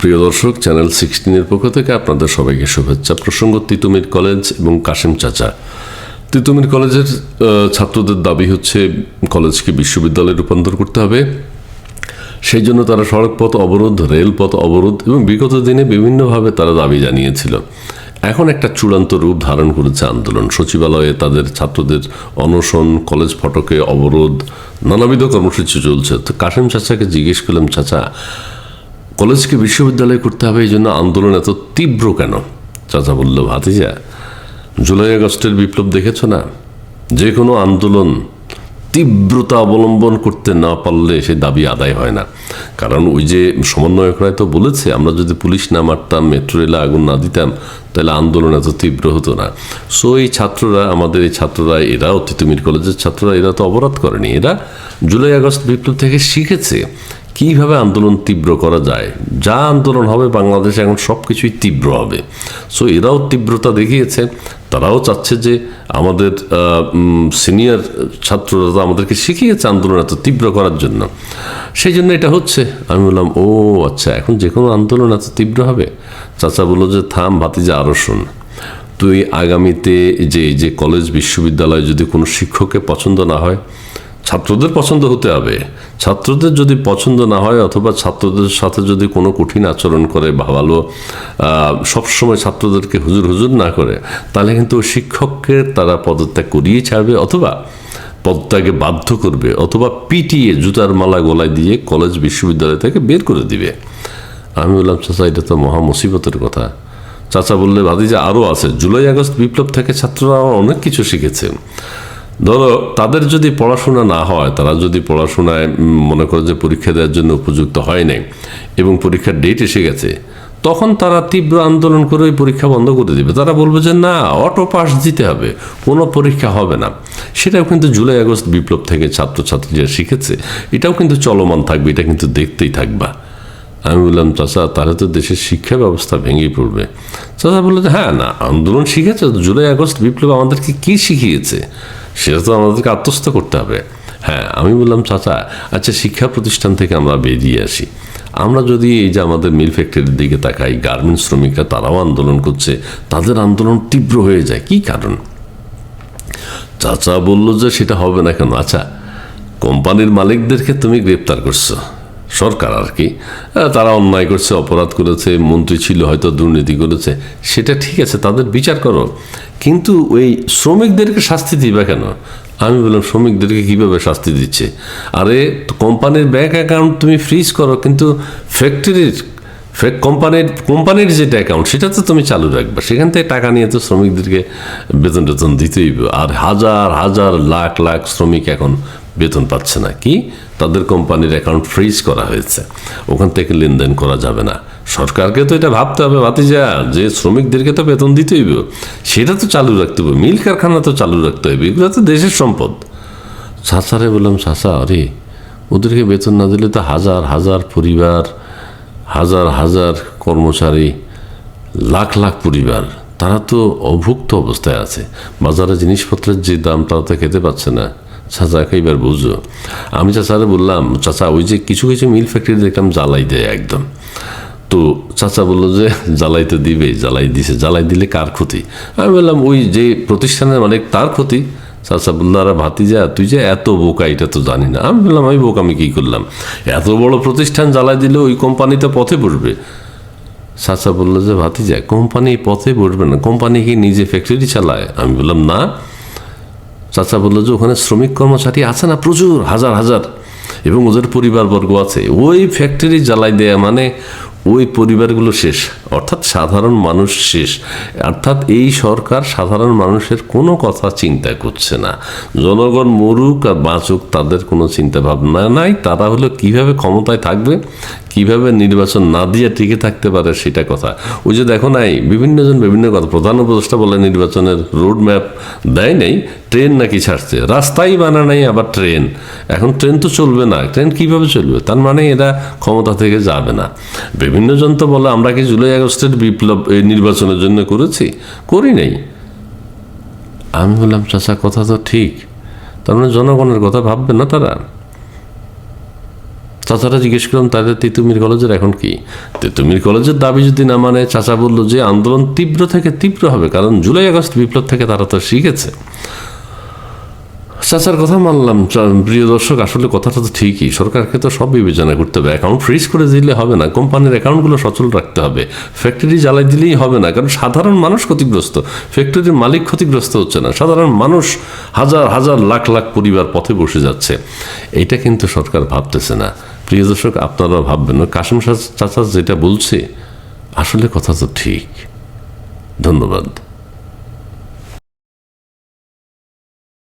প্রিয় দর্শক চ্যানেল সিক্সটিনের পক্ষ থেকে আপনাদের সবাইকে শুভেচ্ছা। প্রসঙ্গ, তিতুমির কলেজ এবং কাশিম চাচা। তিতুমির কলেজের ছাত্রদের দাবি হচ্ছে কলেজকে বিশ্ববিদ্যালয়ে রূপান্তর করতে হবে। সেই জন্য তারা সড়কপথ অবরোধ রেলপথ অবরোধ এবং বিগত দিনে বিভিন্নভাবে তারা দাবি জানিয়েছিল। এখন একটা চূড়ান্ত রূপ ধারণ করেছে আন্দোলন। সচিবালয়ে তাদের ছাত্রদের অনশন, কলেজ ফটকে অবরোধ, নানাবিধ কর্মসূচি চলছে। তো কাশিম চাচাকে জিজ্ঞেস করলাম, চাচা কলেজকে বিশ্ববিদ্যালয় করতে হবে, এই জন্য আন্দোলন এত তীব্র কেন? চাচা বলল ভাতিজা, জুলাই আগস্টের বিপ্লব দেখেছ না? যে কোনো আন্দোলন তীব্রতা অবলম্বন করতে না পারলে সেই দাবি আদায় হয় না। কারণ ওই যে সমন্বয়করাই তো বলেছে, আমরা যদি পুলিশ না মারতাম মেট্রো রেলে আগুন না দিতাম, তাহলে আন্দোলন এত তীব্র হতো না। সো এই ছাত্ররা, আমাদের এই ছাত্ররা এরাও তিতুমির কলেজের ছাত্ররা, এরা তো অবরোধ করেনি। এরা জুলাই আগস্ট বিপ্লব থেকে শিখেছে। কীভাবে আন্দোলন তীব্র করা যায়? যা আন্দোলন হবে বাংলাদেশে এখন সব কিছুই তীব্র হবে। সো এরাও তীব্রতা দেখিয়েছে। তারাও চাচ্ছে যে আমাদের সিনিয়র ছাত্ররা তো আমাদেরকে শিখিয়েছে আন্দোলন এত তীব্র করার জন্য। সেই জন্য এটা হচ্ছে। আমি বললাম, ও আচ্ছা এখন যে কোনো আন্দোলন এত তীব্র হবে? চাচা বলল যে, থাম, ভাতিজা আরও শোন। তুই আগামীতে যে যে কলেজ বিশ্ববিদ্যালয়ে যদি কোনো শিক্ষককে পছন্দ না হয় ছাত্রদের পছন্দ হতে হবে। ছাত্রদের যদি পছন্দ না হয় অথবা ছাত্রদের সাথে যদি কোনো কঠিন আচরণ করে বা ভালো সবসময় ছাত্রদেরকে হুজুর হুজুর না করে, তাহলে কিন্তু শিক্ষককে তারা পদত্যাগ করিয়ে ছাড়বে অথবা পদত্যাগে বাধ্য করবে অথবা পিটিয়ে জুতার মালা গলায় দিয়ে কলেজ বিশ্ববিদ্যালয় থেকে বের করে দিবে। আমি বললাম, চাচা, এটা তো মহা মুসিবতের কথা। চাচা বললে ভাবি যে আরও আছে। জুলাই আগস্ট বিপ্লব থেকে ছাত্ররা অনেক কিছু শিখেছে। ধরো, তাদের যদি পড়াশোনা না হয়, তারা যদি পড়াশোনায় মনে করে যে পরীক্ষা দেওয়ার জন্য উপযুক্ত হয় নাই এবং পরীক্ষার ডেট এসে গেছে, তখন তারা তীব্র আন্দোলন করে ওই পরীক্ষা বন্ধ করে দিবে। তারা বলবে যে, না অটো পাস দিতে হবে, কোনো পরীক্ষা হবে না। সেটাও কিন্তু জুলাই আগস্ট বিপ্লব থেকে ছাত্রছাত্রীরা শিখেছে। এটাও কিন্তু চলমান থাকবে, এটা কিন্তু দেখতেই থাকবা। আমি বললাম, চাচা, তাহলে তো দেশের শিক্ষা ব্যবস্থা ভেঙে পড়বে। চাচা বলল যে হ্যাঁ না, আন্দোলন শিখেছে জুলাই, আগস্ট বিপ্লব আমাদেরকে কী শিখিয়েছে? সেটা তো আমাদেরকে আত্মস্থ করতে হবে। হ্যাঁ আমি বললাম, চাচা আচ্ছা শিক্ষা প্রতিষ্ঠান থেকে আমরা বেরিয়ে আসি। আমরা যদি এই যে আমাদের মিল ফ্যাক্টরির দিকে তাকাই, গার্মেন্টস শ্রমিকরা তারাও আন্দোলন করছে, তাদের আন্দোলন তীব্র হয়ে যায়। কি কারণ? চাচা বলল যে, সেটা হবে না কেন? আচ্ছা কোম্পানির মালিকদেরকে তুমি গ্রেপ্তার করছ। সরকার আর কি। তারা অন্যায় করছে, অপরাধ করেছে, মন্ত্রী ছিল, হয়তো দুর্নীতি করেছে। সেটা ঠিক আছে, তাদের বিচার করো। কিন্তু ওই শ্রমিকদেরকে শাস্তি দিবে কেন? আমি বললাম, শ্রমিকদেরকে কীভাবে শাস্তি দিচ্ছে? আরে, কোম্পানির ব্যাংক অ্যাকাউন্ট তুমি ফ্রিজ করো, কিন্তু ফ্যাক্টরির কোম্পানির কোম্পানির যেটা অ্যাকাউন্ট সেটা তো তুমি চালু রাখবে। সেখান থেকে টাকা নিয়ে তো শ্রমিকদেরকে বেতন টেতন দিতেই। আর হাজার হাজার লাখ লাখ শ্রমিক এখন বেতন পাচ্ছে না কি তাদের কোম্পানির অ্যাকাউন্ট ফ্রিজ করা হয়েছে। ওখান থেকে লেনদেন করা যাবে না। সরকারকে তো এটা ভাবতে হবে, ভাতিজা। যে শ্রমিকদেরকে তো বেতন দিতেই হবে সেটা তো চালু রাখতে হবে। মিল কারখানা তো চালু রাখতে হবে, এগুলো তো দেশের সম্পদ। চাচারে বললাম, চাচা, আরে, ওদেরকে বেতন না দিলে তো হাজার হাজার পরিবার, হাজার হাজার কর্মচারী, লাখ লাখ পরিবার, তারা তো অভুক্ত অবস্থায় আছে। বাজারে জিনিসপত্রের যে দাম, তারা তো খেতে পাচ্ছে না। চাচাকে এবার বুঝো আমি চাচারে বললাম, চাচা, ওই যে কিছু কিছু মিল ফ্যাক্টরি দেখলাম জ্বালাই দেয় একদম। তো চাচা বলল যে, জ্বালাই তো দিবে, জ্বালাই দিছে, জ্বালাই দিলে কার ক্ষতি? আমি বললাম, ওই যে প্রতিষ্ঠানের মালিক তার ক্ষতি। চাচা বলল, আরে ভাতিজা, তুই যে এত বোকা, এটা তো জানি না। আমি বললাম, আমি বোকা, আমি কী করলাম? এত বড় প্রতিষ্ঠান জ্বালাই দিলে ওই কোম্পানিতে পথে বসবে চাচা বলল যে ভাতি ভাতিজা কোম্পানি পথে বসবে না কোম্পানি কি নিজে ফ্যাক্টরি চালায়? আমি বললাম, না। চাচা বলল যে, ওখানে শ্রমিক কর্মচারী আছে না প্রচুর, হাজার হাজার। এবং ওদের পরিবারবর্গ আছে। ওই ফ্যাক্টরি জ্বালাই দেয়া মানে ওই পরিবারগুলো শেষ। অর্থাৎ সাধারণ মানুষ শেষ। অর্থাৎ এই সরকার সাধারণ মানুষের কোনো কথা চিন্তা করছে না। জনগণ মরুক আর বাঁচুক তাদের কোনো চিন্তা ভাবনা নাই। তারা হলো কীভাবে ক্ষমতায় থাকবে, কীভাবে নির্বাচন না দিয়ে টিকে থাকতে পারে সেটা কথা। ওই যে দেখো নাই, বিভিন্নজন বিভিন্ন কথা। প্রধান উপদেষ্টা বলে নির্বাচনের রোড ম্যাপ দেয় নাই, ট্রেন নাকি ছাড়ছে। রাস্তাই বানা নাই আবার ট্রেন। এখন ট্রেন তো চলবে না। ট্রেন কীভাবে চলবে? তার মানে এরা ক্ষমতা থেকে যাবে না। বিভিন্ন জন তো বলে, আমরা কি জুলাই আগস্টের বিপ্লব নির্বাচনের জন্য করেছি, করি নাই। আমি বললাম, চাচা, কথা তো ঠিক। তার মানে জনগণের কথা ভাববে না তারা। চাচারা জিজ্ঞেস করলাম, তাদের তিতুমির কলেজের এখন কি? তিতুমির কলেজের দাবি যদি না মানে চাচা বলল যে, আন্দোলন তীব্র থেকে তীব্র হবে, কারণ জুলাই আগস্ট বিপ্লব থেকে তারা তো শিখেছে। চাচার কথা মানলাম প্রিয় দর্শক, আসলে কথাটা তো ঠিকই। সরকারকে তো সব বিবেচনা করতে হবে। অ্যাকাউন্ট ফ্রিজ করে দিলে হবে না। কোম্পানির অ্যাকাউন্টগুলো সচল রাখতে হবে। ফ্যাক্টরি জ্বালাই দিলেই হবে না। কারণ সাধারণ মানুষ ক্ষতিগ্রস্ত। ফ্যাক্টরির মালিক ক্ষতিগ্রস্ত হচ্ছে না। সাধারণ মানুষ হাজার হাজার, লাখ লাখ পরিবার পথে বসে যাচ্ছে। এটা কিন্তু সরকার ভাবতেছে না। প্রিয় দর্শক আপনারা ভাববেন না। কাশিম চাচা যেটা বলছে, আসলে কথা তো ঠিক। ধন্যবাদ।